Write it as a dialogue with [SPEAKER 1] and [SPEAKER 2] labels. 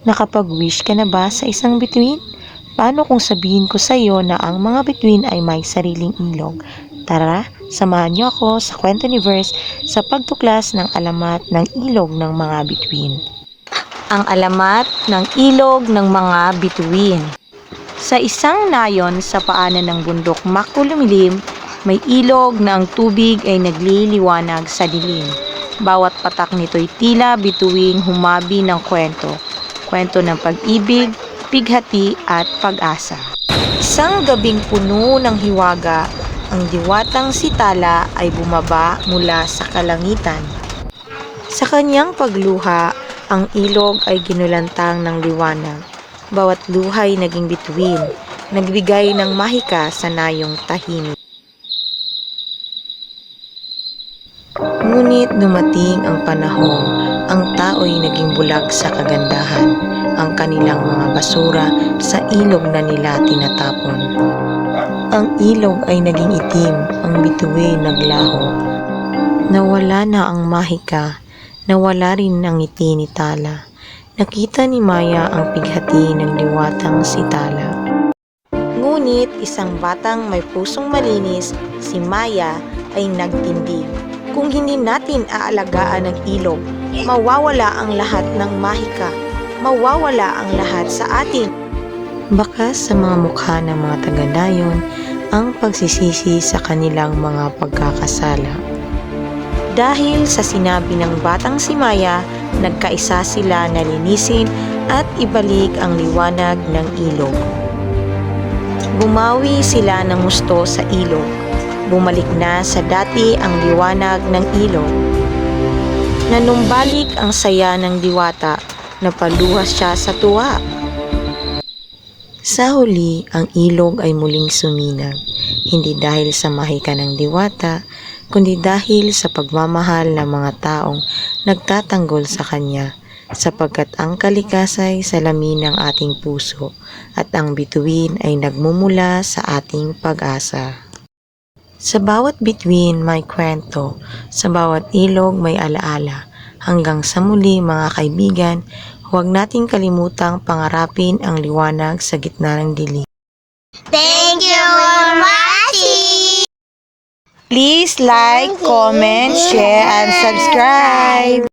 [SPEAKER 1] Nakapag-wish ka na ba sa isang bituin? Paano kung sabihin ko sa iyo na ang mga bituin ay may sariling ilog? Tara, samahan niyo ako sa kwento ni Verse sa pagtuklas ng alamat ng ilog ng mga bituin. Ang alamat ng ilog ng mga bituin. Sa isang nayon sa paanan ng bundok makulimlim, may ilog na ang tubig ay nagliliwanag sa dilim. Bawat patak nito'y tila bituing humabi ng kwento. Kwento ng pag-ibig, pighati at pag-asa. Isang gabing puno ng hiwaga, ang diwatang si Tala ay bumaba mula sa kalangitan. Sa kanyang pagluha, ang ilog ay ginulantang ng liwanag. Bawat luhay naging bituin, nagbigay ng mahika sa nayong tahimik. Ngunit dumating ang panahon, ang tao'y naging bulag sa kagandahan, ang kanilang mga basura sa ilog na nila tinatapon. Ang ilog ay naging itim, ang bituin naglaho. Nawala na ang mahika, nawala rin ang ngiti ni Tala. Nakita ni Maya ang pighati ng diwatang si Tala. Ngunit isang batang may pusong malinis, si Maya, ay nagtindig. Kung hindi natin aalagaan ang ilog, mawawala ang lahat ng mahika, mawawala ang lahat sa atin. Baka sa mga mukha ng mga taga-dayon ang pagsisisi sa kanilang mga pagkakasala. Dahil sa sinabi ng batang si Maya, nagkaisa sila na linisin at ibalik ang liwanag ng ilog. Bumawi sila ng gusto sa ilog. Bumalik na sa dati ang liwanag ng ilog. Nanumbalik ang saya ng diwata, napaluhas siya sa tuwa. Sa huli, ang ilog ay muling suminag, hindi dahil sa mahika ng diwata, kundi dahil sa pagmamahal ng mga taong nagtatanggol sa kanya, sapagkat ang kalikasay salamin ng ating puso at ang bituin ay nagmumula sa ating pag-asa. Sa bawat bituin may kwento, sa bawat ilog may alaala. Hanggang sa muli mga kaibigan, huwag nating kalimutang pangarapin ang liwanag sa gitna ng dilim.
[SPEAKER 2] Thank you for watching!
[SPEAKER 1] Please like, comment, share, and subscribe!